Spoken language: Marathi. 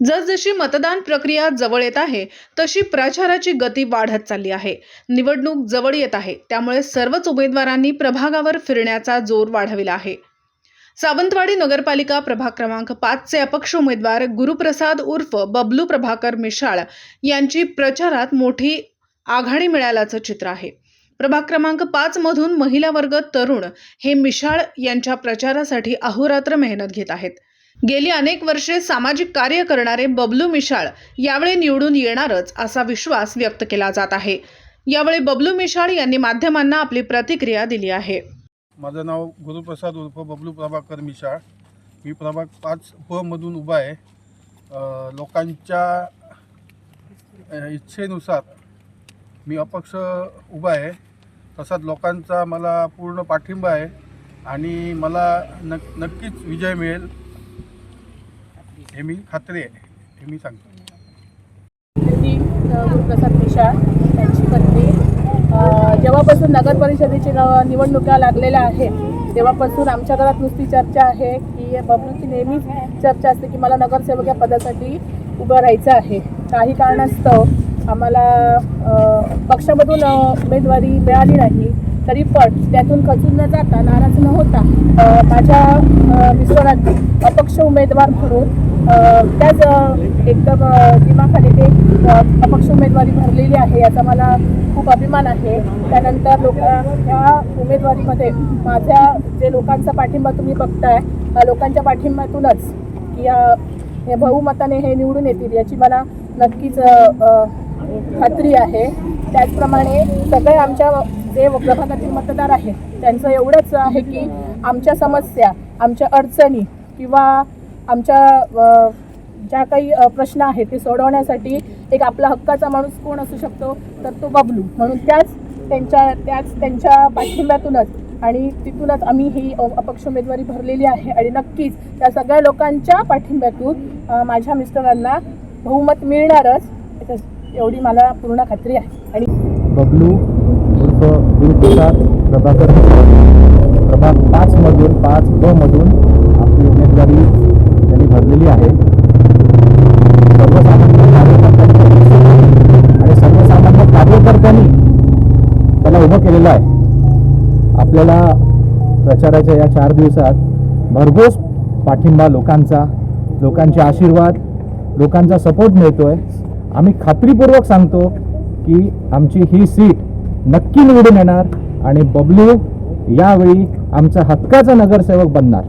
जसजशी मतदान प्रक्रिया जवळ येत आहे तशी प्रचाराची गती वाढत चालली आहे. निवडणूक जवळ येत आहे त्यामुळे सर्वच उमेदवारांनी प्रभागावर फिरण्याचा जोर वाढविला आहे. सावंतवाडी नगरपालिका प्रभाग क्रमांक पाचचे अपक्ष उमेदवार गुरुप्रसाद उर्फ बबलू प्रभाकर मिशाळ यांची प्रचारात मोठी आघाडी मिळाल्याचं चित्र आहे. प्रभाग क्रमांक पाच मधून महिला वर्ग तरुण हे मिशाळ यांच्या प्रचारासाठी अहोरात्र मेहनत घेत आहेत. गेली अनेक वर्षे सामाजिक कार्य करणारे बबलू मिशाळ यावेळी निवडून येणारच असा विश्वास व्यक्त केला जात आहे. यावेळी बबलू मिशाळ यांनी माध्यमांना आपली प्रतिक्रिया दिली आहे. माझं नाव गुरुप्रसाद उर्फ बबलू प्रभाकर मिशाळ. मी प्रभाग पाच प मधून उभा आहे. लोकांच्या इच्छेनुसार मी अपक्ष उभा आहे. तसाच लोकांचा मला पूर्ण पाठिंबा आहे आणि मला नक नक्कीच विजय मिळेल. हे मी खात्री आहे हे मी सांगतो. मी गुरुप्रसाद मिशाळ त्यांची पत्नी. जेव्हापासून नगर परिषदेची निवडणुका लागलेल्या आहेत तेव्हापासून आमच्या घरात नुसती चर्चा आहे की बबलूची नेहमीच चर्चा असते की मला नगरसेवक या पदासाठी उभं राहायचं आहे. काही कारणास्तव आम्हाला पक्षामधून उमेदवारी मिळाली नाही. तरी पण त्यातून खचून न जाता नाराज न होता माझ्या अ, मिस्टरांनी अपक्ष उमेदवार म्हणून त्याच एकदम अ, दिमाखाली ते अपक्ष उमेदवारी भरलेली आहे याचा मला खूप अभिमान आहे. त्यानंतर लोक ह्या उमेदवारीमध्ये माझ्या जे लोकांचा पाठिंबा तुम्ही बघताय लोकांच्या पाठिंब्यातूनच की हे बहुमताने हे निवडून येतील याची मला नक्कीच खात्री आहे. त्याचप्रमाणे सगळे आमच्या जे प्रभागातील मतदार आहेत त्यांचं एवढंच आहे की आमच्या समस्या आमच्या अडचणी किंवा आमच्या ज्या काही प्रश्न आहेत ते सोडवण्यासाठी एक आपला हक्काचा माणूस कोण असू शकतो तर तो बबलू. म्हणून त्याच त्यांच्या त्याच त्यांच्या पाठिंब्यातूनच आणि तिथूनच आम्ही ही अ, अपक्ष उमेदवारी भरलेली आहे. आणि नक्कीच त्या सगळ्या लोकांच्या पाठिंब्यातून माझ्या मिस्टरांना बहुमत मिळणारच. एवढी मला पूर्ण खात्री आहे. आणि बबलू उर्फ गुरुप्रसाद प्रभाकर प्रभाग पाचमधून पाच ब मधून आपली उमेदवारी भरलेली आहे. सर्वसामान्य कार्यकर्त्यांनी आणि सर्वसामान्य कार्यकर्त्यांनी त्याला उभं केलेलं आहे. आपल्याला प्रचाराच्या या चार दिवसात भरघोस पाठिंबा लोकांचा लोकांचे आशीर्वाद लोकांचा सपोर्ट मिळतोय. आम्ही खात्रीपूर्वक सांगतो की आमची ही सीट नक्की निवडून येणार आणि बबलू यावेळी आमचा हक्काचा नगरसेवक बनणार.